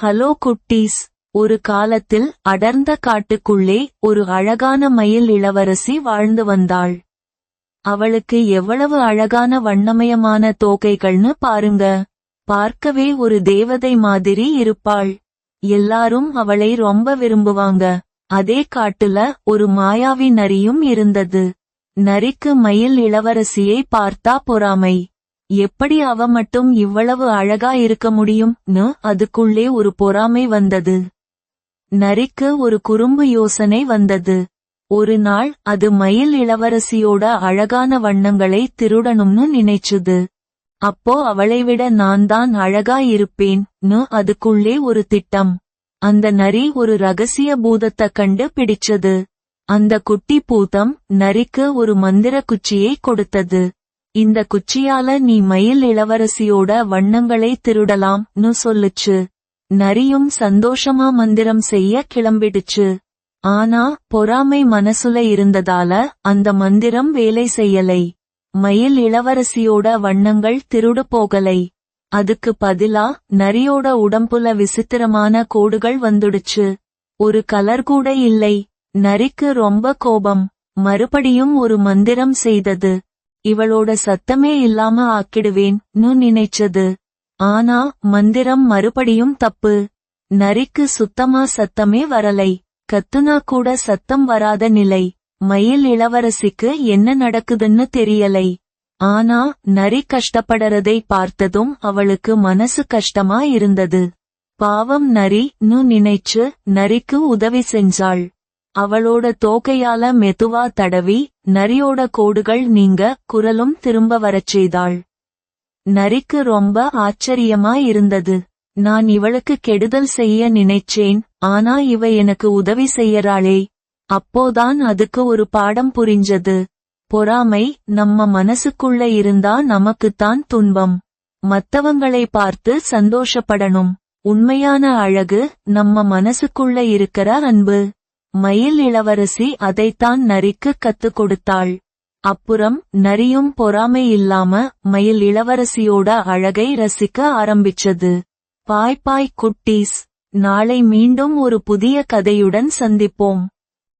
Hello குட்டீஸ். ஒரு காலத்தில் அடர்ந்த காட்டுக்குள்ளே ஒரு அழகான மயில் இளவரசி வாழ்ந்து வந்தாள். அவளுக்கு எவ்வளவு அழகான வண்ணமயமான தோகைகள்னு பாருங்க. பார்க்கவே ஒரு தேவதை மாதிரி இருப்பாள். எல்லாரும் அவளை ரொம்ப விரும்புவாங்க. அதே காட்டுல ஒரு மாயாவி நரியும் இருந்தது. நரிக்கு மயில் இளவரசியை பார்த்தா பொறாமை. எப்படி அவ மட்டும் இவ்வளவு அழகா இருக்க முடியும்னு அதுக்குள்ளே ஒரு பொறாமை வந்தது. நரிக்கு ஒரு குறும்பு யோசனை வந்தது. ஒரு நாள் அது மயில் இளவரசியோட அழகான வண்ணங்களை திருடணும்னு நினைச்சுது. அப்போ அவளை விட நான் தான் அழகா இருப்பேன். அதுக்குள்ளே ஒரு திட்டம். அந்த நரி ஒரு ரகசிய பூதத்தை கண்டு பிடிச்சது. அந்த குட்டி பூதம் நரிக்கு ஒரு மந்திர குச்சியை கொடுத்தது. இந்த குச்சியால நீ மயில் இளவரசியோட வண்ணங்களை திருடலாம்னு சொல்லுச்சு. நரியும் சந்தோஷமா மந்திரம் செய்ய கிளம்பிடுச்சு. ஆனா பொறாமை மனசுல இருந்ததால அந்த மந்திரம் வேலை செய்யலை. மயில் இளவரசியோட வண்ணங்கள் திருடு போகலை. அதுக்கு பதிலா நரியோட உடம்புல விசித்திரமான கோடுகள் வந்துடுச்சு. ஒரு கலர் கூட இல்லை. நரிக்கு ரொம்ப கோபம். மறுபடியும் ஒரு மந்திரம் செய்தது. இவளோட சத்தமே இல்லாம ஆக்கிடுவேன்னு நினைச்சது. ஆனா மந்திரம் மறுபடியும் தப்பு. நரிக்கு சுத்தமா சத்தமே வரலை. கத்துனா கூட சத்தம் வராத நிலை. மயில் இளவரசிக்கு என்ன நடக்குதுன்னு தெரியலை. ஆனா நரி கஷ்டப்படறதை பார்த்ததும் அவளுக்கு மனசு கஷ்டமா இருந்தது. பாவம் நரி நு நினைச்சு நரிக்கு உதவி செஞ்சாள். அவளோட தோகையால மெதுவா தடவி நரியோட கோடுகள் நீங்க குரலும் திரும்ப வரச் செய்தாள். நரிக்கு ரொம்ப ஆச்சரியமா இருந்தது. நான் இவளுக்கு கெடுதல் செய்ய நினைச்சேன் ஆனா இவ எனக்கு உதவி செய்யறாளே. அப்போதான் அதுக்கு ஒரு பாடம் புரிஞ்சது. பொறாமை நம்ம மனசுக்குள்ள இருந்தா நமக்குத்தான் துன்பம். மத்தவங்களை பார்த்து சந்தோஷப்படணும். உண்மையான அழகு நம்ம மனசுக்குள்ள இருக்கிற அன்பு. மயில் இளவரசி அதைத்தான் நரிக்கு கத்துக் கொடுத்தாள். அப்புறம் நரியும் பொறாமை இல்லாம மயில் இளவரசியோட அழகை ரசிக்க ஆரம்பிச்சது. பாய் பாய் குட்டீஸ் நாளை மீண்டும் ஒரு புதிய கதையுடன் சந்திப்போம்.